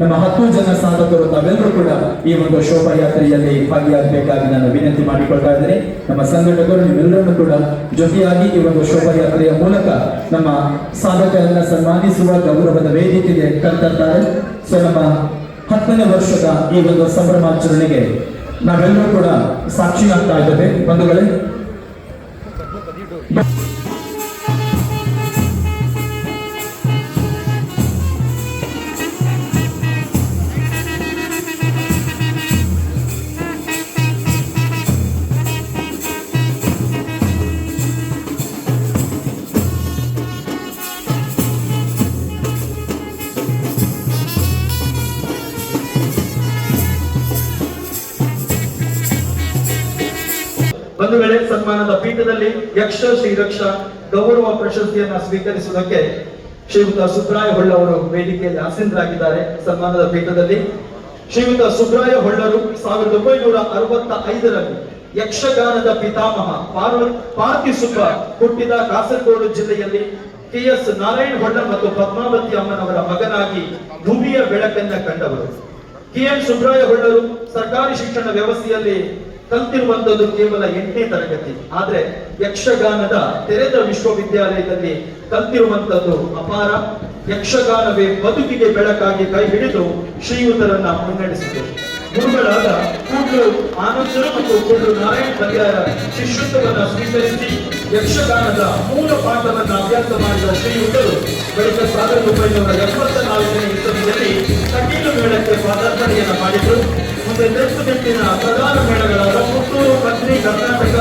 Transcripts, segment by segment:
ನಮ್ಮ ಹತ್ತು ಜನ ಸಾಧಕರು ತಾವೆಲ್ಲರೂ ಕೂಡ ಈ ಒಂದು ಶೋಭಾಯಾತ್ರೆಯಲ್ಲಿ ಭಾಗಿಯಾಗಬೇಕಾಗಿ ನಾನು ವಿನಂತಿ ಮಾಡಿಕೊಳ್ತಾ ಇದ್ದೇನೆ. ನಮ್ಮ ಸಂಘಟಕರು ನೀವೆಲ್ಲರನ್ನು ಕೂಡ ಜೊತೆಯಾಗಿ ಈ ಒಂದು ಶೋಭಾಯಾತ್ರೆಯ ಮೂಲಕ ನಮ್ಮ ಸಾಧಕರನ್ನ ಸನ್ಮಾನಿಸುವ ಗೌರವದ ವೇದಿಕೆಗೆ ಕರೆತರ್ತಾರೆ. ಸೊ ನಮ್ಮ ಹತ್ತನೇ ವರ್ಷದ ಈ ಒಂದು ಸಂಭ್ರಮಾಚರಣೆಗೆ ನಾವೆಲ್ಲರೂ ಕೂಡ ಸಾಕ್ಷಿಯಾಗ್ತಾ ಇದ್ದೇವೆ. ಬಂಧುಗಳೇ ಬಂಧುಗಳೇ. ಪೀಠದಲ್ಲಿ ಯಕ್ಷ ಶ್ರೀರಕ್ಷ ಗೌರವ ಪ್ರಶಸ್ತಿಯನ್ನ ಸ್ವೀಕರಿಸುವುದಕ್ಕೆ ಶ್ರೀಯುತ ಸುಬ್ರಾಯ ಹೊಳ್ಳವರು ವೇದಿಕೆಯಲ್ಲಿ ಆಸೀನರಾಗಿದ್ದಾರೆ ಸನ್ಮಾನದ ಪೀಠದಲ್ಲಿ. ಶ್ರೀಯುತ ಸುಬ್ರಾಯ ಹೊಳ್ಳರು ಸಾವಿರದ ಒಂಬೈನೂರ ಅರವತ್ತ ಐದರಲ್ಲಿ ಯಕ್ಷಗಾನದ ಪಿತಾಮಹ ಪಾರ್ವತಿ ಸುಬ್ಬ ಹುಟ್ಟಿದ ಕಾಸರಗೋಡು ಜಿಲ್ಲೆಯಲ್ಲಿ ಕೆ ಎಸ್ ನಾರಾಯಣ ಹೊಳ್ಳ ಮತ್ತು ಪದ್ಮಾವತಿ ಅಮ್ಮನವರ ಮಗನಾಗಿ ಭೂಮಿಯ ಬೆಳಕನ್ನ ಕಂಡವರು. ಕೆ ಎನ್ ಸುಬ್ರಾಯ ಹೊಳ್ಳರು ಸರ್ಕಾರಿ ಶಿಕ್ಷಣ ವ್ಯವಸ್ಥೆಯಲ್ಲಿ ಕಲ್ತಿರುವಂತದ್ದು ಕೇವಲ ಎಂಟನೇ ತರಗತಿ. ಆದ್ರೆ ಯಕ್ಷಗಾನದ ತೆರೆದ ವಿಶ್ವವಿದ್ಯಾಲಯದಲ್ಲಿ ಕಲ್ತಿರುವಂತದ್ದು ಅಪಾರ ಯಕ್ಷಗಾನವೇ ಬದುಕಿಗೆ ಬೆಳಕಾಗಿ ಕೈ ಹಿಡಿದು ಶ್ರೀಯುತರನ್ನ ಮುನ್ನಡೆಸಿದರು ಗುರುಗಳಾದ ಕೂಡ್ಲು ಆನಂದರು ಮತ್ತು ಕೂಡ್ಲು ನಾರಾಯಣ ಬಲಿಯಾರ ಶಿಷ್ಯತ್ವವನ್ನು ಸ್ವೀಕರಿಸಿ ಯಕ್ಷಗಾನದ ಮೂಲ ಪಾಠವನ್ನು ಅಭ್ಯಾಸ ಮಾಡಿದ ಶ್ರೀಯುತರು ಬಳಿಕ ಸಾವಿರದ ಒಂಬೈನೂರ ಎಪ್ಪತ್ತ ನಾಲ್ಕನೇ ಇಸವಿಯಲ್ಲಿ ಕಟೀಲು ಮೇಳಕ್ಕೆ ಪಾದಾರ್ಪಣೆಯನ್ನು ಮಾಡಿದ್ರು. ತೆಪ್ಪುಗೆಟ್ಟಿನ ಪ್ರಧಾನ ಮೇಳಗಳಾದ ಪುತ್ತೂರು, ಪತ್ನಿ, ಕರ್ನಾಟಕ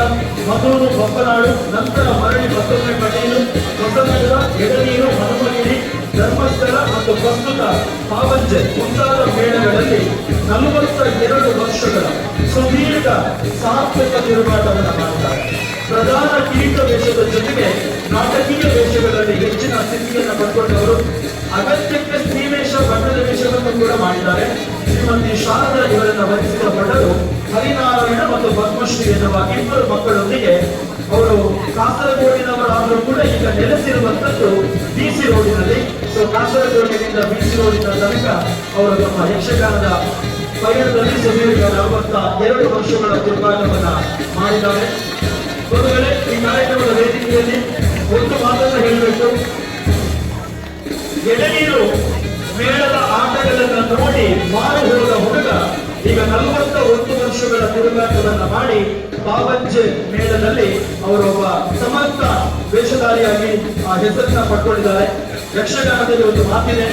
ಮಧೂರು ಬೊಪ್ಪನಾಡು ನಂತರ ಮರಳಿ ಮತ್ತೊಮ್ಮೆ ಕಟೀಲು ಹೊಸನಗರ ಎಡನೀರು ಹನುಮಗಿರಿ ಧರ್ಮಸ್ಥಳ ಮತ್ತು ಪ್ರಸ್ತುತ ಪಾವಂಜೆ ಮುಂತಾದ ಮೇಳಗಳಲ್ಲಿ ನಲವತ್ತ ಎರಡು ವರ್ಷಗಳ ಸುದೀರ್ಘ ಸಾತ್ವಿಕ ತಿರುಗಾಟವನ್ನು ಮಾಡ್ತಾರೆ. ಪ್ರಧಾನ ಕಿರೀಟ ವೇಷದ ಜೊತೆಗೆ ನಾಟಕೀಯ ವೇಷಗಳಲ್ಲಿ ಹೆಚ್ಚಿನ ಸ್ಥಿತಿಯನ್ನು ಪಡ್ಕೊಂಡವರು ಅಗತ್ಯಕ್ಕೆ ಸ್ತ್ರೀವೇಷ ಬಣ್ಣದ ವೇಷವನ್ನು ಕೂಡ ಮಾಡಿದ್ದಾರೆ. ಶ್ರೀಮತಿ ಶಾರದಾ ಇವರನ್ನ ವಹಿಸಿದ ಭಟರು ಹರಿನಾರಾಯಣ ಮತ್ತು ಪದ್ಮಶ್ರೀ ಎನ್ನುವ ಇಬ್ಬರು ಮಕ್ಕಳೊಂದಿಗೆ ಅವರು ಕಾಸರಗೋಡಿನವರಾದರೂ ಕೂಡ ಈಗ ನೆಲೆಸಿರುವಂತದ್ದು ಬಿಸಿ ರೋಡಿನಲ್ಲಿ. ಸೊ ಕಾಸರಗೋಡಿನಿಂದ ಬಿಸಿ ರೋಡಿನ ತನಕ ಅವರು ತಮ್ಮ ಯಕ್ಷಗಾನದ ಪಯಣದಲ್ಲಿ ಸುದೀರ್ಘ ನಲವತ್ತ ಎರಡು ವರ್ಷಗಳ ತಿರುಗಾಟವನ್ನ ಮಾಡಿದ್ದಾರೆ. ಬಂಧುಗಳೇ ಈ ಕಾರ್ಯಕ್ರಮದ ವೇದಿಕೆಯಲ್ಲಿ ಒಂದು ಮಾತನ್ನು ಹೇಳಬೇಕು. ತಿರುಗಾಟವನ್ನ ಮಾಡಿ ಬಾಬಂಜೆ ಮೇಳದಲ್ಲಿ ಅವರೊಬ್ಬ ಸಮರ್ಥ ವೇಷಧಾರಿಯಾಗಿ ಆ ಹೆಸರನ್ನ ಪಡ್ಕೊಂಡಿದ್ದಾರೆ. ಯಕ್ಷಗಾನದಲ್ಲಿ ಒಂದು ಮಾತಿದೆ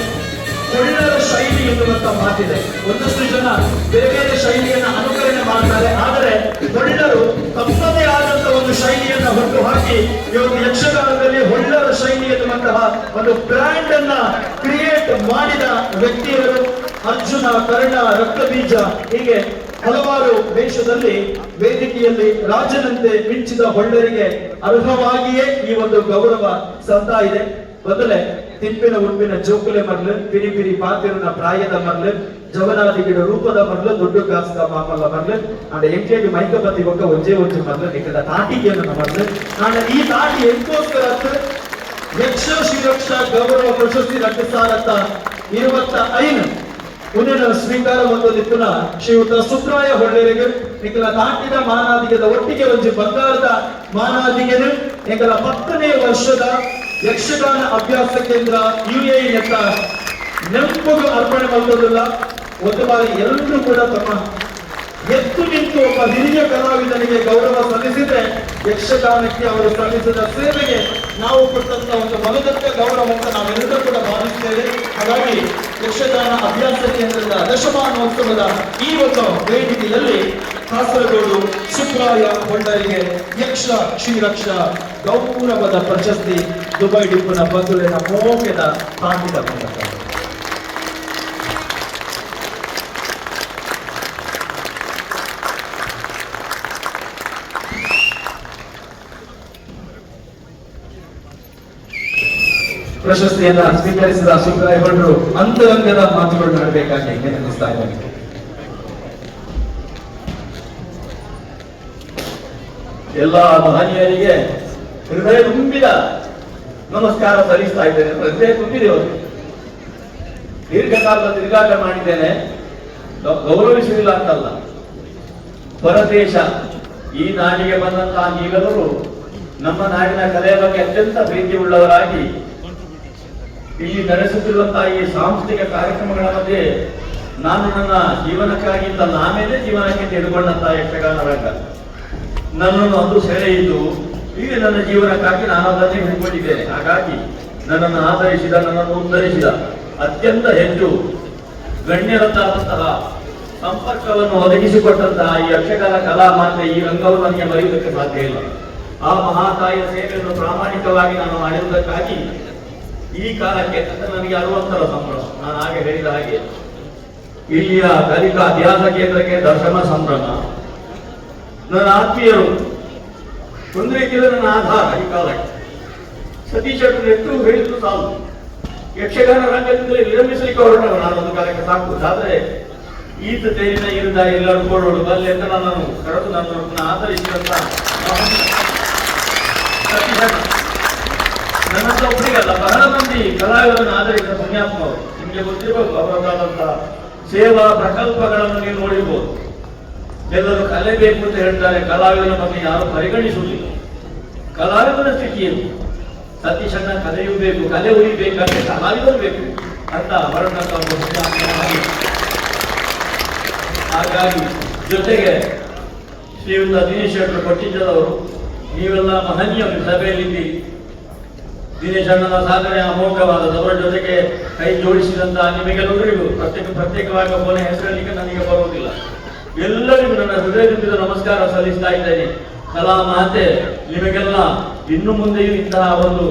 ಕೊಳ್ಳರ ಶೈಲಿ ಎನ್ನುವಂತ ಮಾತಿದೆ. ಒಂದಷ್ಟು ಜನ ಬೇರೆ ಬೇರೆ ಶೈಲಿಯನ್ನ ಅನುಕರಣೆ ಮಾಡ್ತಾರೆ, ಆದರೆ ಹೊಳ್ಳರು ತಮ್ಮದೇ ಆದಂತ ಒಂದು ಶೈಲಿಯನ್ನ ಹೊಟ್ಟು ಹಾಕಿ ಇವರು ಯಕ್ಷಗಾನದಲ್ಲಿ ಹೊಳ್ಳರ ಶೈಲಿ ಎನ್ನುವಂತಹ ಒಂದು ಬ್ರ್ಯಾಂಡ್ ಅನ್ನ ಕ್ರಿಯೇಟ್ ಮಾಡಿದ ವ್ಯಕ್ತಿಯವರು ಅರ್ಜುನ, ಕರ್ಣ, ರಕ್ತಬೀಜ, ಹೀಗೆ ಹಲವಾರು ದೇಶದಲ್ಲಿ ವೇದಿಕೆಯಲ್ಲಿ ರಾಜನಂತೆ ಮಿಂಚಿದ ಹೊಳ್ಳರಿಗೆ ಅರ್ಹವಾಗಿಯೇ ಈ ಒಂದು ಗೌರವ ಸಂತಾ ಇದೆ. ಮೊದಲೇ ತಿಪ್ಪಿನ ಉಪ್ಪಿನ ಜೋಕುಲೆ ಮರ್ಲು, ಪಿರಿ ಪಿರಿ ಪಾತಿರನ ಪ್ರಾಯದ ಮರ್ಲು, ಜವನಾದಿ ಗಿಡ ರೂಪದ ಮರ್ಲು, ದೊಡ್ಡ ಕಾಸ್ತ ಮಾಮಲ್ಲ ಮರ್ಲು ಅಂಡ್ ಎಂಟೇಡಿ ಮೈಕ ಬತ್ತಿ ಒಕ್ಕ ಒಂಜೆ ಒಂಜೆ ಮರ್ಲು ನಿಕ್ಕದ ತಾಟಿಗೆಯನ್ನು ಮರ್ಲು. ಅಂಡ್ ಈ ತಾಟಿ ಎಂಕೋಸ್ಕರ ಯಕ್ಷ ಶ್ರೀರಕ್ಷ ಗೌರವ ಪ್ರಶಸ್ತಿ ರಕ್ಷಿಸಾರತ್ತ ಇರುವತ್ತ ಐನು ಮುಂದಿನ ಸ್ವೀಕಾರ ಹೊಂದಲಿಪ್ಪುನ ಶ್ರೀಯುತ ಸುಬ್ರಾಯ ಹೊಳ್ಳೆರಿಗೆ ಏಕಲ ತಾಟಿದ ಮಾನಾದಿಗದ ಒಟ್ಟಿಗೆ ಒಂಜಿ ಬಂಗಾರದ ಮಾನಾದಿಗೆ ಏಕಲ ಹತ್ತನೇ ವರ್ಷದ ಯಕ್ಷಗಾನ ಅಭ್ಯಾಸ ಕೇಂದ್ರ ಯು ಎ ನೆಂಪುಗು ಅರ್ಪಣೆ ಮಾಡೋದಿಲ್ಲ ಒಂದು ಬಾರಿ ಎಲ್ಲರೂ ಕೂಡ ತಮ್ಮ ಎದ್ದು ನಿಂತು ಒಬ್ಬ ಹಿರಿಯ ಕಲಾವಿದನಿಗೆ ಗೌರವ ಸಲ್ಲಿಸಿದ್ರೆ ಯಕ್ಷಗಾನಕ್ಕೆ ಅವರು ಸಲ್ಲಿಸಿದ ಸೇವೆಗೆ ನಾವು ಕೊಟ್ಟಂತ ಒಂದು ಮನದತ್ತ ಗೌರವ ಅಂತ ನಾವೆಲ್ಲರೂ ಕೂಡ ಭಾವಿಸ್ತೇವೆ. ಹಾಗಾಗಿ ಯಕ್ಷಗಾನ ಅಭ್ಯಾಸ ಕೇಂದ್ರದ ದಶಮಾನೋತ್ಸವದ ಈ ಒಂದು ವೇದಿಕೆಯಲ್ಲಿ ಕಾಸರಗೋಡು ಸುಬ್ರಾಯ ಹೊಂಡರಿಗೆ ಯಕ್ಷ ಶ್ರೀರಕ್ಷ ಗೌರವದ ಪ್ರಶಸ್ತಿ ದುಬೈ ಡಿಪ್ಪನ ಬಂಧುವಿನ ಮೋಕೆದ ತಾಂಡಿದ ಮೂಲಕ. ಪ್ರಶಸ್ತಿಯನ್ನ ಸ್ವೀಕರಿಸಿದ ಭಟ್ರು ಅಂತರಂಗದ ಮಾತುಗಳು ನಡೆಬೇಕಾಗಿ ವಿನಂತಿಸ್ತಾ ಇದ್ದಾರೆ ಎಲ್ಲ ಮಹನೀಯರಿಗೆ ಹೃದಯ ತುಂಬಿದ ನಮಸ್ಕಾರ ಸಲ್ಲಿಸ್ತಾ ಇದ್ದೇನೆ. ಹೃದಯ ತುಂಬಿದೆ ಅವರು ದೀರ್ಘಕಾಲದ ತಿರುಗಾಟ ಮಾಡಿದ್ದೇನೆ. ಗೌರವಿಸಲಿಲ್ಲ ಅಂತಲ್ಲ. ಪರದೇಶ, ಈ ನಾಡಿಗೆ ಬಂದಂತಹ ನೀವೆಲ್ಲರೂ ನಮ್ಮ ನಾಡಿನ ಕಲೆಯ ಬಗ್ಗೆ ಅತ್ಯಂತ ಪ್ರೀತಿ ಉಳ್ಳವರಾಗಿ ಇಲ್ಲಿ ನಡೆಸುತ್ತಿರುವಂತಹ ಈ ಸಾಂಸ್ಕೃತಿಕ ಕಾರ್ಯಕ್ರಮಗಳ ಮಧ್ಯೆ ನಾನು ನನ್ನ ಜೀವನಕ್ಕಾಗಿ ತನ್ನ ಆಮೇಲೆ ಜೀವನಕ್ಕೆ ತೆಗೆದುಕೊಂಡಂತಹ ಯಕ್ಷಗಾನ ರಂಗ. ನನ್ನನ್ನು ಅದು ಸೆಳೆಯಿತು ಈಗ ನನ್ನ ಜೀವನಕ್ಕಾಗಿ ನಾನು ಅದನ್ನೇ ಹಿಡ್ಕೊಂಡಿದ್ದೇನೆ ಹಾಗಾಗಿ ನನ್ನನ್ನು ಆಧರಿಸಿದ, ನನ್ನನ್ನು ಉದ್ಧರಿಸಿದ ಅತ್ಯಂತ ಹೆಚ್ಚು ಗಣ್ಯರದ್ದಾದಂತಹ ಸಂಪರ್ಕವನ್ನು ಒದಗಿಸಿಕೊಟ್ಟಂತಹ ಈ ಯಕ್ಷಗಾನ ಕಲಾ ಮಾತ್ರ ಈ ರಂಗವನ್ನು ನನಗೆ ಮರೆಯುವುದಕ್ಕೆ ಸಾಧ್ಯ ಇಲ್ಲ. ಆ ಮಹಾತಾಯಿಯ ಸೇವೆಯನ್ನು ಪ್ರಾಮಾಣಿಕವಾಗಿ ನಾನು ಮಾಡಿರುವುದಕ್ಕಾಗಿ ಈ ಕಾಲಕ್ಕೆ ಅಂದ್ರೆ ನನಗೆ ಅರವತ್ತರ ಸಂಭ್ರಮ ನಾನು ಹಾಗೆ ಹೇಳಿದ ಹಾಗೆ. ಇಲ್ಲಿಯ ಕಲಿಕಾ ಅಭ್ಯಾಸ ಕೇಂದ್ರಕ್ಕೆ ದರ್ಶನ ಸಂಭ್ರಮ. ನನ್ನ ಆತ್ಮೀಯರು, ಒಂದು ರೀತಿಯಲ್ಲಿ ನನ್ನ ಆಧಾರ ಈ ಕಾಲಕ್ಕೆ. ಸತೀಶ್ ಅವರು ಎಷ್ಟು ಹೇಳಿದ್ರು ಸಾಲು ಯಕ್ಷಗಾನ ರಂಗದಿಂದಲೇ ವಿರಮಿಸಲಿಕ್ಕೆ ಹೊರಟವು ನಾನು ಒಂದು ಕಾಲಕ್ಕೆ ಸಾಕು. ಆದ್ರೆ ಈತ ತೇರಿನ ಇರಿದ ಎಲ್ಲರೂ ಕೊಡೋಳು. ಬಲ್ಲೆ ಅಂತ ನನ್ನನ್ನು ಕರೆದು ನನ್ನನ್ನು ಆಧರಿಸಿದಂತ ಸತೀಶ್. ನನ್ನಂತ ಒಬ್ಬರಿಗಲ್ಲ ಬಹಳ ಮಂದಿ ಕಲಾವಿದರನ್ನು ಆಧರಿಸಿದ ಪುಣ್ಯಾತ್ಮ ನಿಮಗೆ ಗೊತ್ತಿರಬೇಕು ಅವರದಾದಂತಹ ಸೇವಾ ಪ್ರಕಲ್ಪಗಳನ್ನು ನೀವು ನೋಡಿರ್ಬೋದು. ಎಲ್ಲರೂ ಕಲಿಬೇಕು ಅಂತ ಹೇಳ್ತಾರೆ. ಕಲಾವಿದರ ಬಗ್ಗೆ ಯಾರು ಪರಿಗಣಿಸುವುದಿಲ್ಲ. ಕಲಾವಿದರ ಸ್ಥಿತಿ ಏನು? ಸತೀಶಣ್ಣ ಕಲೆಯೂ ಬೇಕು, ಕಲೆ ಉಳಿಬೇಕಾದ್ರೆ ಕಲಾವಿದರು ಬೇಕು. ಅಂತ ಅವರನ್ನ ಹಾಗಾಗಿ ಜೊತೆಗೆ ಶ್ರೀಯುತ ದಿನೇಶ್ ಶೆಟ್ಟರು ಕೊಟ್ಟಿದ್ದವರು ನೀವೆಲ್ಲ ಮಹನೀಯ ಸಭೆಯಲ್ಲಿದ್ದೀರಿ. ದಿನೇಶ್ ಅಣ್ಣನ ಸಾಧನೆ ಅಮೋಘವಾದದ್ದು ಅವರ ಜೊತೆಗೆ ಕೈ ಜೋಡಿಸಿದಂತಹ ನಿಮಗೆಲ್ಲರಿಗೂ ಪ್ರತ್ಯೇಕ ಪ್ರತ್ಯೇಕವಾಗಿ ಒಬ್ಬನ ಹೆಸರಲ್ಲಿ ನನಗೆ ಬರುವುದಿಲ್ಲ. ಎಲ್ಲರಿಗೂ ನನ್ನ ಹೃದಯದಿಂದ ನಮಸ್ಕಾರ ಸಲ್ಲಿಸ್ತಾ ಇದ್ದೇನೆ. ಕಲಾ ಮಾತೆ ನಿಮಗೆಲ್ಲ ಇನ್ನು ಮುಂದೆಯೂ ಇಂತಹ ಒಂದು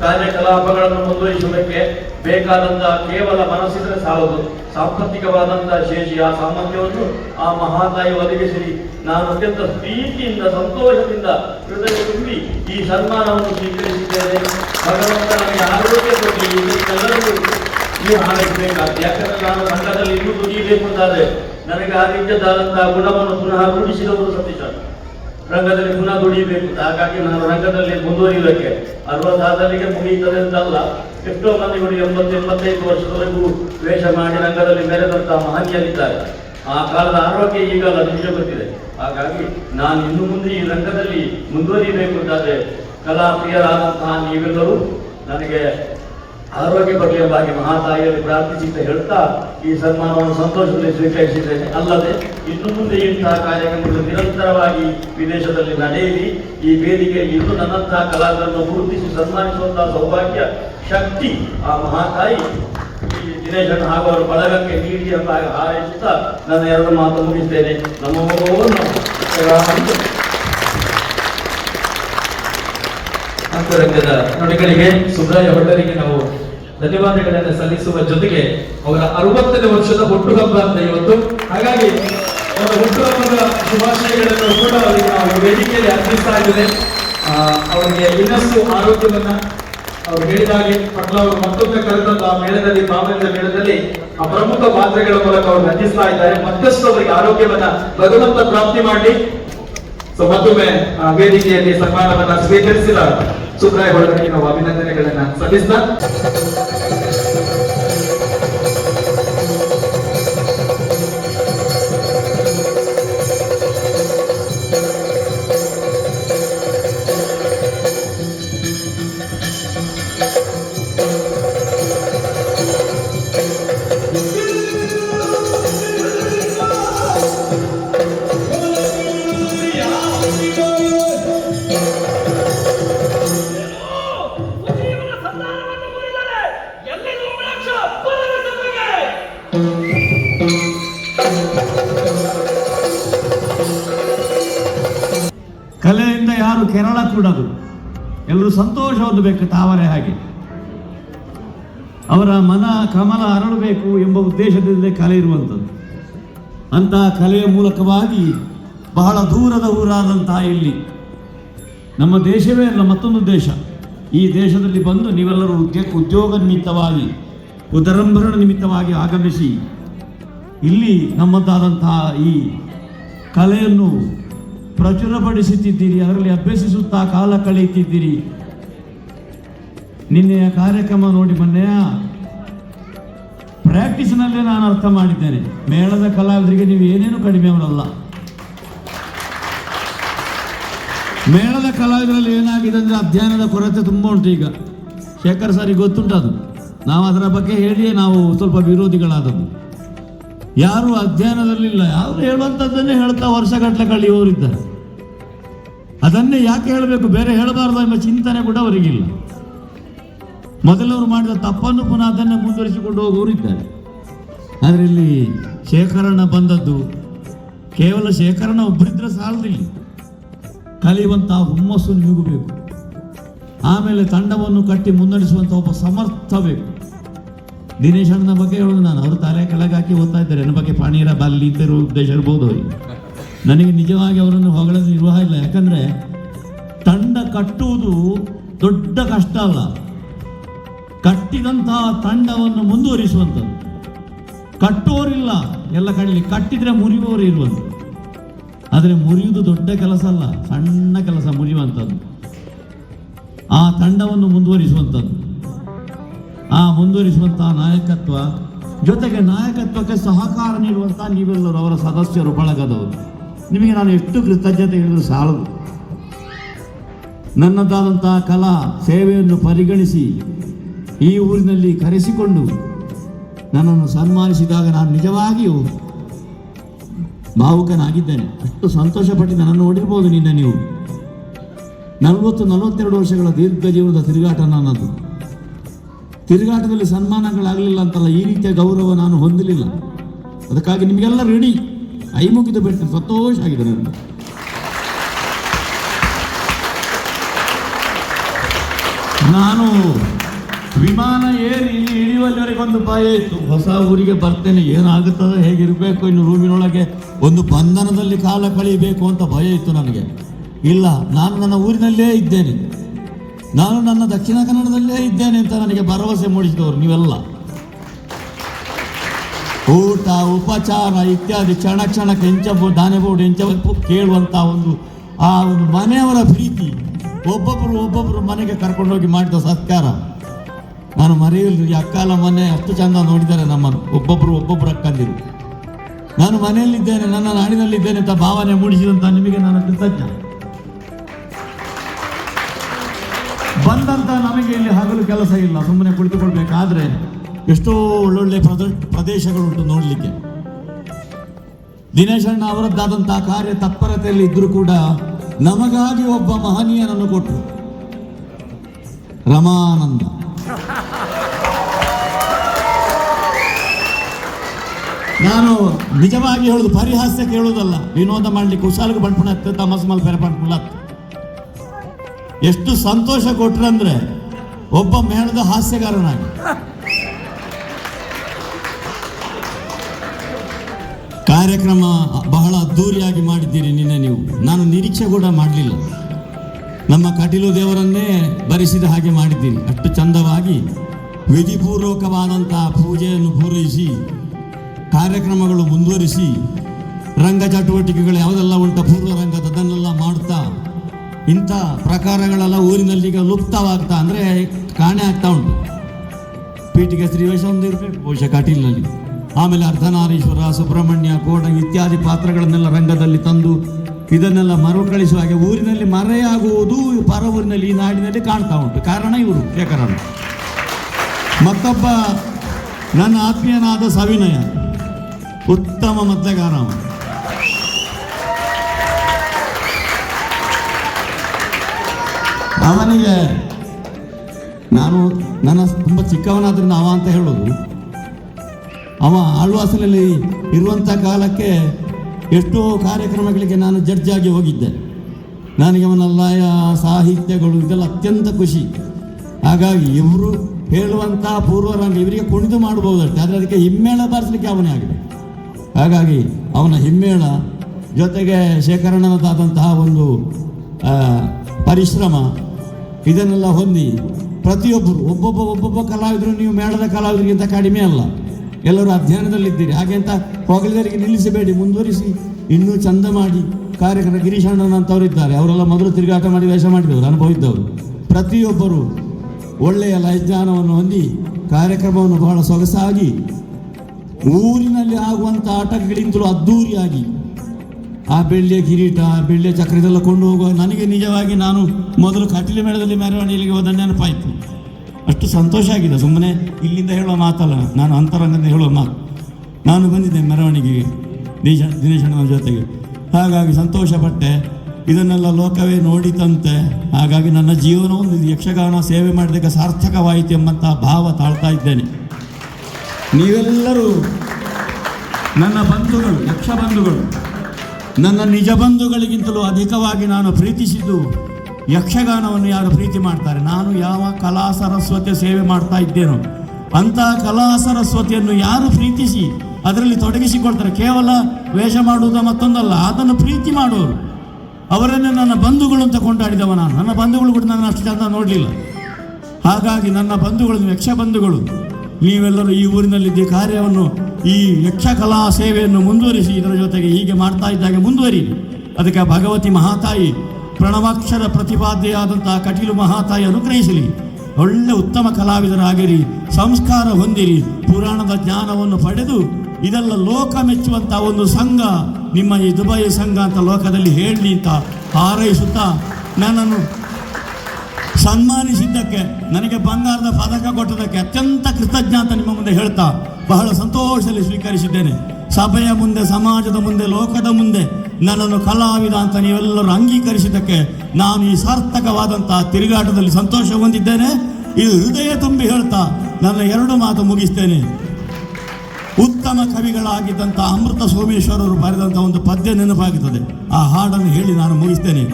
ಕಾರ್ಯಕಲಾಪಗಳನ್ನು ಮುಂದುವರಿಸುವುದಕ್ಕೆ ಬೇಕಾದಂತಹ ಕೇವಲ ಮನಸ್ಸಿದ್ರೆ ಸಾಲದು. ಸಾಂಪತ್ತಿಕವಾದಂತಹ ಶೇಷಿ, ಆ ಸಾಮರ್ಥ್ಯವನ್ನು ಆ ಮಹಾತಾಯಿ ಒದಗಿಸಿರಿ ನಾನು ಅತ್ಯಂತ ಪ್ರೀತಿಯಿಂದ, ಸಂತೋಷದಿಂದ ಹೃದಯ ತುಂಬಿ ಈ ಸನ್ಮಾನವನ್ನು ಸ್ವೀಕರಿಸಿದ್ದೇನೆ. ಭಗವಂತ ನನಗೆ ಆರೋಗ್ಯ ಕೊಟ್ಟು ನೀವು ಹಾರೈಸಬೇಕಾಗ್ತದೆ ಯಾಕಂದ್ರೆ ನಾನು ರಂಗದಲ್ಲಿ ಇನ್ನೂ ದುಡಿಯಬೇಕು ಅಂತಾದ್ರೆ ನನಗೆ ಆ ರೀತಿಯಾದಂತಹ ಗುಣವನ್ನು ಪುನಃ ರೂಢಿಸಿದವರು ಸತೀಶ. ರಂಗದಲ್ಲಿ ಪುನಃ ದುಡಿಯಬೇಕು. ಹಾಗಾಗಿ ನಾನು ರಂಗದಲ್ಲಿ ಮುಂದುವರಿಯುವುದಕ್ಕೆ ಅರವತ್ತಾದಲ್ಲಿಗೆ ಮುಗಿಯುತ್ತದೆ ಅಂತಲ್ಲ. ಎಷ್ಟೋ ಮಂದಿಗಳು ಎಂಬತ್ತು ಎಂಬತ್ತೈದು ವರ್ಷದವರೆಗೂ ವೇಷ ಮಾಡಿ ರಂಗದಲ್ಲಿ ಮೆರೆದಂತಹ ಮಹನೀಯರಿದ್ದಾರೆ. ಆ ಕಾಲದ ಆರೋಗ್ಯ ಈಗಲ್ಲ ನಿಮಗೆ ಗೊತ್ತಿದೆ ಹಾಗಾಗಿ ನಾನು ಇನ್ನು ಮುಂದೆ ಈ ರಂಗದಲ್ಲಿ ಮುಂದುವರಿಯಬೇಕು ಅಂತಾದ್ರೆ ಕಲಾಪ್ರಿಯರಾದಂತಹ ನೀವೆಲ್ಲರೂ ನನಗೆ ಆರೋಗ್ಯ ಬರಲಿ ಎಂಬಾಗಿ ಮಹಾತಾಯಿಯಲ್ಲಿ ಪ್ರಾರ್ಥಿಸಿ ಅಂತ ಹೇಳ್ತಾ ಈ ಸನ್ಮಾನವನ್ನು ಸಂತೋಷದಲ್ಲಿ ಸ್ವೀಕರಿಸಿದ್ದೇನೆ. ಅಲ್ಲದೆ ಇನ್ನು ಮುಂದೆ ಇಂತಹ ಕಾರ್ಯಕ್ರಮಗಳು ನಿರಂತರವಾಗಿ ವಿದೇಶದಲ್ಲಿ ನಡೆಯಲಿ, ಈ ವೇದಿಕೆಯಲ್ಲಿ ಇನ್ನು ನನ್ನಂತಹ ಕಲಾವಿದರನ್ನು ಗುರುತಿಸಿ ಸನ್ಮಾನಿಸುವಂತಹ ಸೌಭಾಗ್ಯ, ಶಕ್ತಿ ಆ ಮಹಾತಾಯಿ ದಿನೇಶನ್ ಹಾಗೂ ಅವರ ಬಳಗಕ್ಕೆ ನೀಡಿ ಅಂತ ಹಾರೈಸುತ್ತಾ ನನ್ನ ಎರಡು ಮಾತು ಮುಗಿಸ್ತೇನೆ. ನಮ್ಮ ನಮೋ ಅಂತರಂಗದ ನುಡಿಗಳಿಗೆ ಸುಬ್ರಾಯ ಹೊಟ್ಟರಿಗೆ ನಾವು ಧನ್ಯವಾದಗಳನ್ನು ಸಲ್ಲಿಸುವ ಜೊತೆಗೆ ಅವರ ಅರವತ್ತನೇ ವರ್ಷದ ಹುಟ್ಟುಹಬ್ಬ ಅಂತ ಇವತ್ತು. ಹಾಗಾಗಿ ಅವರ ಹುಟ್ಟುಹಬ್ಬದ ಶುಭಾಶಯಗಳನ್ನು ಕೂಡ ಅವರಿಗೆ ನಾವು ವೇದಿಕೆಯಲ್ಲಿ ಅರ್ಪಿಸ್ತಾ ಅವರಿಗೆ ಇನ್ನಷ್ಟು ಆರೋಗ್ಯವನ್ನ ಅವ್ರು ಹೇಳಿದ ಹಾಗೆ ಪಟ್ಲ ಅವರು ಮತ್ತೊಮ್ಮೆ ಕರೆದಂತ ಮೇಳದಲ್ಲಿ ಭಾವನೆಯ ಮೇಳದಲ್ಲಿ ಆ ಪ್ರಮುಖ ಪಾತ್ರಗಳ ಮೂಲಕ ಅವರು ನಟಿಸ್ತಾ ಇದ್ದಾರೆ. ಮತ್ತಷ್ಟು ಅವರಿಗೆ ಆರೋಗ್ಯವನ್ನ ಭಗವಂತ ಪ್ರಾಪ್ತಿ ಮಾಡಿ. ಸೊ ಮತ್ತೊಮ್ಮೆ ವೇದಿಕೆಯಲ್ಲಿ ಸನ್ಮಾನವನ್ನ ಸ್ವೀಕರಿಸಿದ ಸುಬ್ರಾಯ ಹೊಳಗರಿಗೆ ನಾವು ಅಭಿನಂದನೆಗಳನ್ನ ಸಲ್ಲಿಸ್ತಾ ಹೊಂದಬೇಕು ತಾವರೆ ಹಾಗೆ. ಅವರ ಮನ ಕಮಲ ಅರಳಬೇಕು ಎಂಬ ಉದ್ದೇಶದಿಂದಲೇ ಕಲೆ ಇರುವಂಥದ್ದು. ಅಂತಹ ಕಲೆಯ ಮೂಲಕವಾಗಿ ಬಹಳ ದೂರದ ಊರಾದಂತಹ ಇಲ್ಲಿ ನಮ್ಮ ದೇಶವೇ ಅಲ್ಲ, ಮತ್ತೊಂದು ದೇಶ. ಈ ದೇಶದಲ್ಲಿ ಬಂದು ನೀವೆಲ್ಲರೂ ಉದ್ಯೋಗ ಉದ್ಯೋಗ ನಿಮಿತ್ತವಾಗಿ, ಉದರಂಭರಣ ನಿಮಿತ್ತವಾಗಿ ಆಗಮಿಸಿ, ಇಲ್ಲಿ ನಮ್ಮದಾದಂತಹ ಈ ಕಲೆಯನ್ನು ಪ್ರಚುರಪಡಿಸುತ್ತಿದ್ದೀರಿ, ಅದರಲ್ಲಿ ಅಭ್ಯಸಿಸುತ್ತಾ ಕಾಲ ಕಳೆಯುತ್ತಿದ್ದೀರಿ. ನಿನ್ನೆಯ ಕಾರ್ಯಕ್ರಮ ನೋಡಿ ಮೊನ್ನೆಯ. ಪ್ರಾಕ್ಟೀಸ್ನಲ್ಲೇ ನಾನು ಅರ್ಥ ಮಾಡಿದ್ದೇನೆ. ಮೇಳದ ಕಲಾವಿದರಿಗೆ ನೀವು ಏನೇನು ಕಡಿಮೆ ಅವರಲ್ಲ ಮೇಳದ ಕಲಾವಿದರಲ್ಲಿ ಏನಾಗಿದೆ ಅಂದರೆ ಅಧ್ಯಯನದ ಕೊರತೆ ತುಂಬ ಉಂಟು ಈಗ. ಶೇಖರ್ ಸರಿಗೆ ಗೊತ್ತುಂಟು ಅದು. ನಾವು ಅದರ ಬಗ್ಗೆ ಹೇಳಿಯೇ ನಾವು ಸ್ವಲ್ಪ ವಿರೋಧಿಗಳಾದದ್ದು. ಯಾರು ಅಧ್ಯಯನದಲ್ಲಿಲ್ಲ. ಯಾರು ಹೇಳುವಂಥದ್ದನ್ನೇ ಹೇಳ್ತಾ ವರ್ಷಗಟ್ಟಲೆ ಕಳೆಯುವವರಿದ್ದಾರೆ ಅದನ್ನೇ ಯಾಕೆ ಹೇಳಬೇಕು? ಬೇರೆ ಹೇಳಬಾರ್ದು ಎಂಬ ಚಿಂತನೆ ಕೂಡ ಅವರಿಗಿಲ್ಲ. ಮೊದಲವರು ಮಾಡಿದ ತಪ್ಪನ್ನು ಪುನಃ ಅದನ್ನು ಮುಂದುವರಿಸಿಕೊಂಡು ಹೋಗುವವರಿದ್ದಾರೆ ಆದರೆ ಇಲ್ಲಿ ಶೇಖರಣ ಬಂದದ್ದು ಕೇವಲ ಶೇಖರಣ ಒಬ್ಬರಿದ್ರೆ ಸಾಲದಿಲ್ಲ. ಕಲಿಯುವಂತಹ ಹುಮ್ಮಸ್ಸು ನಿಮಗೂ ಬೇಕು. ಆಮೇಲೆ ತಂಡವನ್ನು ಕಟ್ಟಿ ಮುನ್ನಡೆಸುವಂಥ ಒಬ್ಬ ಸಮರ್ಥ ಬೇಕು. ದಿನೇಶ್ ಅಣ್ಣನ ಬಗ್ಗೆ ಹೇಳೋದು ನಾನು, ಅವರು ತಲೆ ಕೆಳಗಾಕಿ ಓದ್ತಾ ಇದ್ದಾರೆ. ನನ್ನ ಬಗ್ಗೆ ಪಾಣೀರ ಬಾಲಿ ಇದ್ದರು ಉದ್ದೇಶ ಇರ್ಬೋದು ನನಗೆ ನಿಜವಾಗಿ ಅವರನ್ನು ಹೊಗಳಲು ನಿರ್ವಾಹ ಇಲ್ಲ. ಯಾಕಂದರೆ ತಂಡ ಕಟ್ಟುವುದು ದೊಡ್ಡ ಕಷ್ಟ ಅಲ್ಲ. ಕಟ್ಟಿದಂತಹ ತಂಡವನ್ನು ಮುಂದುವರಿಸುವಂಥದ್ದು. ಕಟ್ಟುವವರಿಲ್ಲ ಎಲ್ಲ ಕಡಲಿ ಕಟ್ಟಿದ್ರೆ ಮುರಿಯುವವರು ಇರುವಂಥದ್ದು. ಆದರೆ ಮುರಿಯುವುದು ದೊಡ್ಡ ಕೆಲಸ ಅಲ್ಲ, ಸಣ್ಣ ಕೆಲಸ ಮುರಿಯುವಂಥದ್ದು. ಆ ತಂಡವನ್ನು ಮುಂದುವರಿಸುವಂಥದ್ದು. ಆ ಮುಂದುವರಿಸುವಂತಹ ನಾಯಕತ್ವ, ಜೊತೆಗೆ ನಾಯಕತ್ವಕ್ಕೆ ಸಹಕಾರ ನೀಡುವಂತಹ ನೀವೆಲ್ಲರೂ ಅವರ ಸದಸ್ಯರು, ಬಳಗದವರು. ನಿಮಗೆ ನಾನು ಎಷ್ಟು ಕೃತಜ್ಞತೆ ಹೇಳಿದ್ರು ಸಾಲದು. ನನ್ನದಾದಂತಹ ಕಲಾ ಸೇವೆಯನ್ನು ಪರಿಗಣಿಸಿ ಈ ಊರಿನಲ್ಲಿ ಕರೆಸಿಕೊಂಡು ನನ್ನನ್ನು ಸನ್ಮಾನಿಸಿದಾಗ ನಾನು ನಿಜವಾಗಿಯೂ ಭಾವುಕನಾಗಿದ್ದೇನೆ. ಅಷ್ಟು ಸಂತೋಷಪಟ್ಟು ನನ್ನನ್ನು ನೋಡಿರ್ಬೋದು ನಿನ್ನ ನೀವು. ನಲವತ್ತು, ನಲವತ್ತೆರಡು ವರ್ಷಗಳ ದೀರ್ಘ ಜೀವನದ ತಿರುಗಾಟ ನನ್ನದು. ತಿರುಗಾಟದಲ್ಲಿ ಸನ್ಮಾನಗಳಾಗಲಿಲ್ಲ ಅಂತಲ್ಲ ಈ ರೀತಿಯ ಗೌರವ ನಾನು ಹೊಂದಲಿಲ್ಲ. ಅದಕ್ಕಾಗಿ ನಿಮಗೆಲ್ಲ ರೆಡಿ. ಐ ಮುಗಿದು ಬಿಟ್ಟು ಸಂತೋಷ ಆಗಿದೆ ನನಗೆ. ನಾನು ವಿಮಾನ ಏರಿ ಇಲ್ಲಿ ಇಳಿಯುವಲ್ಲಿವರೆಗೆ ಒಂದು ಭಯ ಇತ್ತು. ಹೊಸ ಊರಿಗೆ ಬರ್ತೇನೆ, ಏನಾಗುತ್ತದೆ ಹೇಗಿರಬೇಕು ಇನ್ನು ರೂಮಿನೊಳಗೆ ಒಂದು ಬಂಧನದಲ್ಲಿ ಕಾಲ ಕಳೆಯಬೇಕು ಅಂತ ಭಯ ಇತ್ತು ನನಗೆ. ಇಲ್ಲ, ನಾನು ನನ್ನ ಊರಿನಲ್ಲೇ ಇದ್ದೇನೆ. ನಾನು ನನ್ನ ದಕ್ಷಿಣ ಕನ್ನಡದಲ್ಲೇ ಇದ್ದೇನೆ ಅಂತ ನನಗೆ ಭರವಸೆ ಮೂಡಿಸಿದವರು ನೀವೆಲ್ಲ. ಊಟ, ಉಪಚಾರ ಇತ್ಯಾದಿ, ಕ್ಷಣ ಕ್ಷಣ ಕೆಂಚಬು ದಾನೆಬೋಡು ಎಂಚಬು ಕೇಳುವಂತ ಒಂದು, ಆ ಒಂದು ಮನೆಯವರ ಪ್ರೀತಿ. ಒಬ್ಬೊಬ್ಬರು ಒಬ್ಬೊಬ್ಬರು ಮನೆಗೆ ಕರ್ಕೊಂಡೋಗಿ ಮಾಡಿದ ಸತ್ಕಾರ. ನಾನು ಮರೆಯಲು ಈ ಅಕ್ಕಾಲ ಮೊನ್ನೆ ಅಷ್ಟು ಚಂದ ನೋಡಿದ್ದಾರೆ ನಮ್ಮನ್ನು. ಒಬ್ಬೊಬ್ಬರು ಒಬ್ಬೊಬ್ಬರು ಅಕ್ಕಂದಿರು. ನಾನು ಮನೆಯಲ್ಲಿದ್ದೇನೆ, ನನ್ನ ನಾಡಿನಲ್ಲಿದ್ದೇನೆ ಅಂತ ಭಾವನೆ ಮೂಡಿಸಿದಂತ ನಿಮಗೆ ನಾನು ಕೃತಜ್ಞ. ಬಂದಂತ ನಮಗೆ ಇಲ್ಲಿ ಹಗಲು ಕೆಲಸ ಇಲ್ಲ, ಸುಮ್ಮನೆ ಕುಳಿತುಕೊಳ್ಬೇಕಾದ್ರೆ ಎಷ್ಟೋ ಒಳ್ಳೊಳ್ಳೆ ಪ್ರದ, ಪ್ರದೇಶಗಳುಂಟು ನೋಡಲಿಕ್ಕೆ. ದಿನೇಶ್ ಅಣ್ಣ ಅವರದ್ದಾದಂತಹ ಕಾರ್ಯ ತತ್ಪರತೆಯಲ್ಲಿ ಇದ್ದರೂ ಕೂಡ ನಮಗಾಗಿ ಒಬ್ಬ ಮಹನೀಯನನ್ನು ಕೊಟ್ಟರು. ರಮಾನಂದ. ನಾನು ನಿಜವಾಗಿ ಹೇಳುದು ಪರಿಹಾಸ್ಯ ಕೇಳುವುದಲ್ಲ. ವಿನೋದ ಮಾಡ್ಲಿಕ್ಕೆ ಕುಶಾಲಿಗೆ ಬಂಟ್ಪುಣ ಹತ್ತು ತಮಸ್ ಮಲ್ ಬೇರೆ ಎಷ್ಟು ಸಂತೋಷ ಕೊಟ್ರಂದ್ರೆ ಒಬ್ಬ ಮೇಣದ ಹಾಸ್ಯಗಾರನಾಗಿ. ಕಾರ್ಯಕ್ರಮ ಬಹಳ ಅದ್ಧೂರಿಯಾಗಿ ಮಾಡಿದ್ದೀರಿ ನಿನ್ನೆ ನೀವು. ನಾನು ನಿರೀಕ್ಷೆ ಕೂಡ ಮಾಡಲಿಲ್ಲ. ನಮ್ಮ ಕಟೀಲು ದೇವರನ್ನೇ ಬರಿಸಿದ ಹಾಗೆ ಮಾಡಿದ್ದೀರಿ ಅಷ್ಟು ಚಂದವಾಗಿ ವಿಧಿಪೂರ್ವಕವಾದಂತಹ ಪೂಜೆಯನ್ನು ಪೂರೈಸಿ, ಕಾರ್ಯಕ್ರಮಗಳು ಮುಂದುವರಿಸಿ, ರಂಗ ಚಟುವಟಿಕೆಗಳು ಯಾವುದೆಲ್ಲ ಉಂಟ, ಪೂರ್ವ ರಂಗದ ಅದನ್ನೆಲ್ಲ ಮಾಡ್ತಾ ಇಂಥ ಪ್ರಕಾರಗಳೆಲ್ಲ ಊರಿನಲ್ಲಿ ಈಗ ಲುಪ್ತವಾಗ್ತಾ ಅಂದರೆ ಕಾಣೆ ಆಗ್ತಾ ಉಂಟು. ಪೀಠಿಗೆ ಶ್ರೀವೇಶ ಒಂದು ಇರಬೇಕು ಬಹುಶಃ ಕಟೀಲಿನಲ್ಲಿ. ಆಮೇಲೆ ಅರ್ಧನಾರೀಶ್ವರ, ಸುಬ್ರಹ್ಮಣ್ಯ ಕೋಟ ಇತ್ಯಾದಿ ಪಾತ್ರಗಳನ್ನೆಲ್ಲ ರಂಗದಲ್ಲಿ ತಂದು ಇದನ್ನೆಲ್ಲ ಮರುಕಳಿಸುವ ಹಾಗೆ ಊರಿನಲ್ಲಿ ಮರೆಯಾಗುವುದು ಪರ ಊರಿನಲ್ಲಿ ಈ ನಾಡಿನಲ್ಲಿ ಕಾಣ್ತಾ ಉಂಟು. ಕಾರಣ ಇವರು ವ್ಯಕರಣ ಮತ್ತೊಬ್ಬ ನನ್ನ ಆತ್ಮೀಯನಾದ ಸವಿನಯ, ಉತ್ತಮ ಮದ್ದಗಾರ ಅವನಿಗೆ ನಾನು, ನನ್ನ ತುಂಬ ಚಿಕ್ಕವನಾದ್ರಿಂದ ಅವ ಅಂತ ಹೇಳೋದು. ಅವ ಆಳ್ವಾಸನಲ್ಲಿ ಇರುವಂಥ ಕಾಲಕ್ಕೆ ಎಷ್ಟೋ ಕಾರ್ಯಕ್ರಮಗಳಿಗೆ ನಾನು ಜಡ್ಜ್ ಆಗಿ ಹೋಗಿದ್ದೆ. ನನಗೆ ಅವನ ಸಾಹಿತ್ಯಗಳು ಇದೆಲ್ಲ ಅತ್ಯಂತ ಖುಷಿ. ಹಾಗಾಗಿ ಇವರು ಹೇಳುವಂಥ ಪೂರ್ವರಂಗ ಇವರಿಗೆ ಕುಣಿದು ಮಾಡ್ಬೋದಷ್ಟೇ, ಆದರೆ ಅದಕ್ಕೆ ಹಿಮ್ಮೇಳ ಬಾರಿಸಲಿಕ್ಕೆ ಅವನೇ ಆಗಿದೆ ಹಾಗಾಗಿ ಅವನ ಹಿಮ್ಮೇಳ ಜೊತೆಗೆ ಶೇಖರಣದಾದಂತಹ ಒಂದು ಪರಿಶ್ರಮ, ಇದನ್ನೆಲ್ಲ ಹೊಂದಿ ಪ್ರತಿಯೊಬ್ಬರು, ಒಬ್ಬೊಬ್ಬ ಒಬ್ಬೊಬ್ಬ ಕಲಾವಿದರು, ನೀವು ಮೇಳದ ಕಲಾವಿದರಿಗಿಂತ ಕಡಿಮೆ ಅಲ್ಲ. ಎಲ್ಲರೂ ಅಧ್ಯಯನದಲ್ಲಿದ್ದೀರಿ. ಹಾಗೆ ಅಂತ ಹೊಗಳಿದರಿಗೆ ನಿಲ್ಲಿಸಬೇಡಿ, ಮುಂದುವರಿಸಿ. ಇನ್ನೂ ಚಂದ ಮಾಡಿ ಕಾರ್ಯಕ್ರಮ ಗಿರೀಶ್ ಅಂತವರು ಇದ್ದಾರೆ. ಅವರೆಲ್ಲ ಮೊದಲು ತಿರುಗಾಟ ಮಾಡಿ ವೇಷ ಮಾಡಿದವರು, ಅನುಭವ ಇದ್ದವರು. ಪ್ರತಿಯೊಬ್ಬರು ಒಳ್ಳೆಯ ಲಯಜ್ಞಾನವನ್ನು ಹೊಂದಿ ಕಾರ್ಯಕ್ರಮವನ್ನು ಬಹಳ ಸೊಗಸಾಗಿ, ಊರಿನಲ್ಲಿ ಆಗುವಂಥ ಆಟಗಳಿಂದಲೂ ಅದ್ದೂರಿಯಾಗಿ ಆ ಬೆಳ್ಳಿಯ ಕಿರೀಟ ಬೆಳ್ಳಿಯ ಚಕ್ರದೆಲ್ಲ ಕೊಂಡು ಹೋಗುವ. ನನಗೆ ನಿಜವಾಗಿ ನಾನು ಮೊದಲು ಕಟೀಲು ಮೇಳದಲ್ಲಿ ಮೆರವಣಿಗೆಗೆ ಹೋದ ನೆನಪಾಯಿತು. ಅಷ್ಟು ಸಂತೋಷ ಆಗಿದೆ. ಸುಮ್ಮನೆ ಇಲ್ಲಿಂದ ಹೇಳುವ ಮಾತಲ್ಲ. ನಾನು ಅಂತರಂಗದಿಂದ ಹೇಳುವ ಮಾತು. ನಾನು ಬಂದಿದ್ದೆ ಮೆರವಣಿಗೆಗೆ ದೇಶ ದಿನೇಶಣ್ಣನ ಜೊತೆಗೆ. ಹಾಗಾಗಿ ಸಂತೋಷಪಟ್ಟೆ. ಇದನ್ನೆಲ್ಲ ಲೋಕವೇ ನೋಡಿತಂತೆ. ಹಾಗಾಗಿ ನನ್ನ ಜೀವನ ಒಂದು ಯಕ್ಷಗಾನ ಸೇವೆ ಮಾಡಿದಾಗ ಸಾರ್ಥಕವಾಯಿತು ಎಂಬಂತಹ ಭಾವ ತಾಳ್ತಾ ಇದ್ದೇನೆ. ನೀವೆಲ್ಲರೂ ನನ್ನ ಬಂಧುಗಳು, ಯಕ್ಷ ಬಂಧುಗಳು, ನನ್ನ ನಿಜ ಬಂಧುಗಳಿಗಿಂತಲೂ ಅಧಿಕವಾಗಿ ನಾನು ಪ್ರೀತಿಸಿದ್ದು ಯಕ್ಷಗಾನವನ್ನು ಯಾರು ಪ್ರೀತಿ ಮಾಡ್ತಾರೆ? ನಾನು ಯಾವ ಕಲಾ ಸರಸ್ವತಿಯ ಸೇವೆ ಮಾಡ್ತಾ ಇದ್ದೇನೋ ಅಂತಹ ಕಲಾ ಸರಸ್ವತಿಯನ್ನು ಯಾರು ಪ್ರೀತಿಸಿ ಅದರಲ್ಲಿ ತೊಡಗಿಸಿಕೊಳ್ತಾರೆ? ಕೇವಲ ವೇಷ ಮಾಡುವುದು ಮತ್ತೊಂದಲ್ಲ ಅದನ್ನು ಪ್ರೀತಿ ಮಾಡುವರು ಅವರನ್ನೇ ನನ್ನ ಬಂಧುಗಳು ಅಂತ ಕೊಂಡಾಡಿದವ ನಾನು. ನನ್ನ ಬಂಧುಗಳು ಕೂಡ ನನ್ನ ಅಷ್ಟು ಚಂದ ನೋಡಲಿಲ್ಲ. ಹಾಗಾಗಿ ನನ್ನ ಬಂಧುಗಳು, ಯಕ್ಷ ಬಂಧುಗಳು, ನೀವೆಲ್ಲರೂ ಈ ಊರಿನಲ್ಲಿದ್ದ ಕಾರ್ಯವನ್ನು, ಈ ಯಕ್ಷಕಲಾ ಸೇವೆಯನ್ನು ಮುಂದುವರಿಸಿ, ಇದರ ಜೊತೆಗೆ ಹೀಗೆ ಮಾಡ್ತಾ ಇದ್ದಾಗ ಮುಂದುವರಿ ಅದಕ್ಕೆ ಭಗವತಿ ಮಹಾತಾಯಿ ಪ್ರಣವಾಕ್ಷರ ಪ್ರತಿಪಾದ್ಯೆಯಾದಂತಹ ಕಟೀಲು ಮಹಾತಾಯಿ ಅನುಗ್ರಹಿಸಲಿ ಒಳ್ಳೆ ಉತ್ತಮ ಕಲಾವಿದರಾಗಿರಿ. ಸಂಸ್ಕಾರ ಹೊಂದಿರಿ. ಪುರಾಣದ ಜ್ಞಾನವನ್ನು ಪಡೆದು ಇದೆಲ್ಲ ಲೋಕ ಮೆಚ್ಚುವಂಥ ಒಂದು ಸಂಘ, ನಿಮ್ಮ ಈ ದುಬೈ ಸಂಘ ಅಂತ ಲೋಕದಲ್ಲಿ ಹೇಳಲಿ ಅಂತ ಹಾರೈಸುತ್ತಾ ನನ್ನನ್ನು ಸನ್ಮಾನಿಸಿದ್ದಕ್ಕೆ, ನನಗೆ ಬಂಗಾರದ ಪದಕ ಕೊಟ್ಟದಕ್ಕೆ ಅತ್ಯಂತ ಕೃತಜ್ಞ ಅಂತ ನಿಮ್ಮ ಮುಂದೆ ಹೇಳ್ತಾ ಬಹಳ ಸಂತೋಷದಲ್ಲಿ ಸ್ವೀಕರಿಸಿದ್ದೇನೆ. ಸಭೆಯ ಮುಂದೆ, ಸಮಾಜದ ಮುಂದೆ, ಲೋಕದ ಮುಂದೆ ನನ್ನನ್ನು ಕಲಾವಿದ ಅಂತ ನೀವೆಲ್ಲರೂ ಅಂಗೀಕರಿಸಿದ್ದಕ್ಕೆ ನಾನು ಈ ಸಾರ್ಥಕವಾದಂತಹ ತಿರುಗಾಟದಲ್ಲಿ ಸಂತೋಷ ಹೊಂದಿದ್ದೇನೆ. ಇದು ಹೃದಯ ತುಂಬಿ ಹೇಳ್ತಾ ನನ್ನ ಎರಡು ಮಾತು ಮುಗಿಸ್ತೇನೆ. ಉತ್ತಮ ಕವಿಗಳಾಗಿದ್ದಂಥ ಅಮೃತ ಸೋಮೇಶ್ವರರು ಬರೆದಂಥ ಒಂದು ಪದ್ಯ ನೆನಪಾಗುತ್ತದೆ. ಆ ಹಾಡನ್ನು ಹೇಳಿ ನಾನು ಮುಗಿಸ್ತೇನೆ.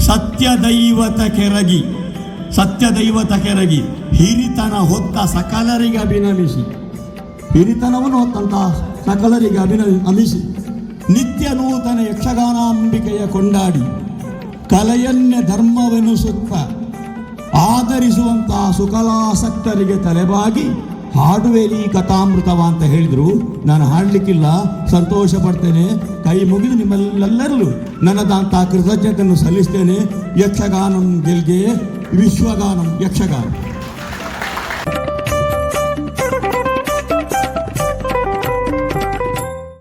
ಸತ್ಯ ದೈವತ ಕೆರಗಿ, ಸತ್ಯ ದೈವತ ಕೆರಗಿ, ಹಿರಿತನ ಹೊತ್ತ ಸಕಲರಿಗೆ ಅಭಿನಮಿಸಿ. ಹಿರಿತನವನ್ನು ಹೊತ್ತಂಥ ಸಕಲರಿಗೆ ಅಭಿನಮಿಸಿ ನಿತ್ಯ ನೂತನ ಯಕ್ಷಗಾನಾಂಬಿಕೆಯ ಕೊಂಡಾಡಿ, ಕಲೆಯನ್ನೇ ಧರ್ಮವೆನಿಸುತ್ತ ಆಧರಿಸುವಂತಹ ಸುಕಲಾಸಕ್ತರಿಗೆ ತಲೆಬಾಗಿ ಹಾಡುವೇಲಿ ಕಥಾಮೃತವ ಅಂತ ಹೇಳಿದ್ರು. ನಾನು ಹಾಡಲಿಕ್ಕಿಲ್ಲ, ಸಂತೋಷ ಪಡ್ತೇನೆ. ಕೈ ಮುಗಿದು ನಿಮ್ಮಲ್ಲೆಲ್ಲರಲ್ಲೂ ನನ್ನದಂತಹ ಕೃತಜ್ಞತೆಯನ್ನು ಸಲ್ಲಿಸ್ತೇನೆ. ಯಕ್ಷಗಾನಂ ಗೆಲ್ಗೆ, ವಿಶ್ವಗಾನಂ ಯಕ್ಷಗಾನ.